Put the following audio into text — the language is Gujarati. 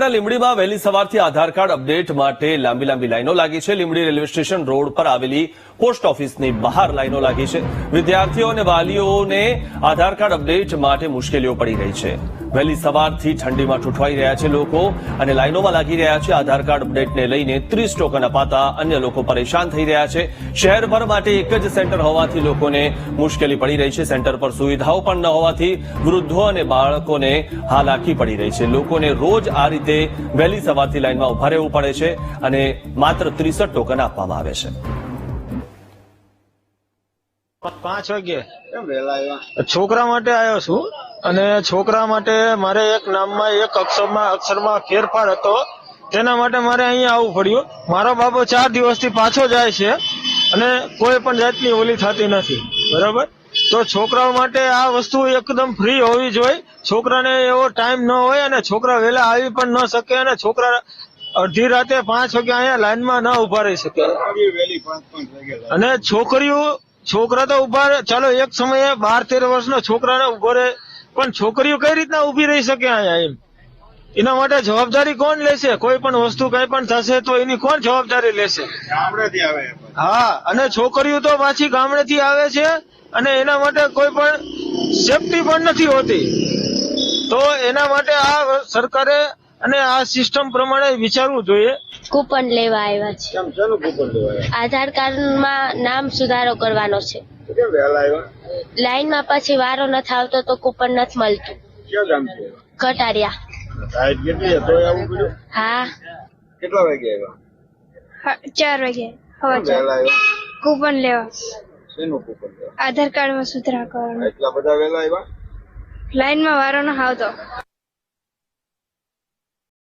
ના લીંબડીમાં વહેલી સવારથી આધાર કાર્ડ અપડેટ માટે લાંબી લાંબી લાઈનો લાગી છે. લીંબડી રેલવે સ્ટેશન રોડ પર આવેલી પોસ્ટ ઓફિસની બહાર લાઈનો લાગી છે. વિદ્યાર્થીઓ અને વાલીઓને આધાર કાર્ડ અપડેટ માટે મુશ્કેલીઓ પડી રહી છે. વહેલી સવારથી ઠંડીમાં ઠૂઠવાઈ રહ્યા છે લોકો અને લાઈનોમાં લાગી રહ્યા છે. આધાર કાર્ડ અપડેટને લઈને ત્રીસ ટોકન અપાતા અન્ય લોકો પરેશાન થઈ રહ્યા છે. શહેરભર માટે એક જ સેન્ટર હોવાથી લોકોને મુશ્કેલી પડી રહી છે. સેન્ટર પર સુવિધાઓ પણ ન હોવાથી વૃદ્ધો અને બાળકોને હાલાકી પડી રહી છે. લોકોને રોજ આ રીતે વહેલી સવારથી લાઈનમાં ઊભા રહેવું પડે છે અને માત્ર ત્રીસઠ ટોકન આપવામાં આવે છે. પાંચ વાગે છોકરા માટે આવ્યો છું. અને છોકરા માટે મારે એક નામમાં, એક અક્ષરમાં અક્ષરમાં ફેરફાર હતો. તેના માટે મારે અહીંયા આવવું પડ્યું. મારો બાબો ચાર દિવસથી પાછો જાય છે અને કોઈ પણ જાતની ઓલી થતી નથી. બરાબર? તો છોકરાઓ માટે આ વસ્તુ એકદમ ફ્રી હોવી જોઈએ. છોકરાને એવો ટાઈમ ન હોય અને છોકરા વહેલા આવી પણ ન શકે અને છોકરા અડધી રાતે પાંચ વાગે અહીંયા લાઈનમાં ન ઊભા રહી શકે. અને છોકરીઓ, છોકરા તો ઊભા ચાલો એક સમયે બાર તેર વર્ષના છોકરાને ઊભો રહે. પણ છોકરીઓ કઈ રીતના ઊભી રહી શકે અહીંયા એમ? એના માટે જવાબદારી કોણ લેશે? કોઈ પણ વસ્તુ કઈ પણ થશે તો એની કોણ જવાબદારી લેશે. હા અને છોકરીઓ તો પાછી ગામડેથી આવે છે અને એના માટે કોઈ પણ સેફટી પણ નથી હોતી. તો એના માટે આ સરકારે અને આ સિસ્ટમ પ્રમાણે વિચારવું જોઈએ. કૂપન લેવા આવ્યા છે. આધાર કાર્ડમાં આધાર કાર્ડમાં નામ સુધારો કરવાનો છે. કેમ વહેલા આવ્યા? લાઈનમાં પછી વારો નથી આવતો તો કૂપન નથી મળતું. ક્યાં ગામ છે? કેટલી હા. કેટલા વાગે આવ્યા? ચાર વાગે. હવા વહેલા આવ્યા? કૂપન લેવા. શેનું કૂપન લેવા? આધાર કાર્ડમાં સુધારા કરવાનો. એટલા બધા વહેલા આવ્યા? લાઈનમાં વારો ન આવતો.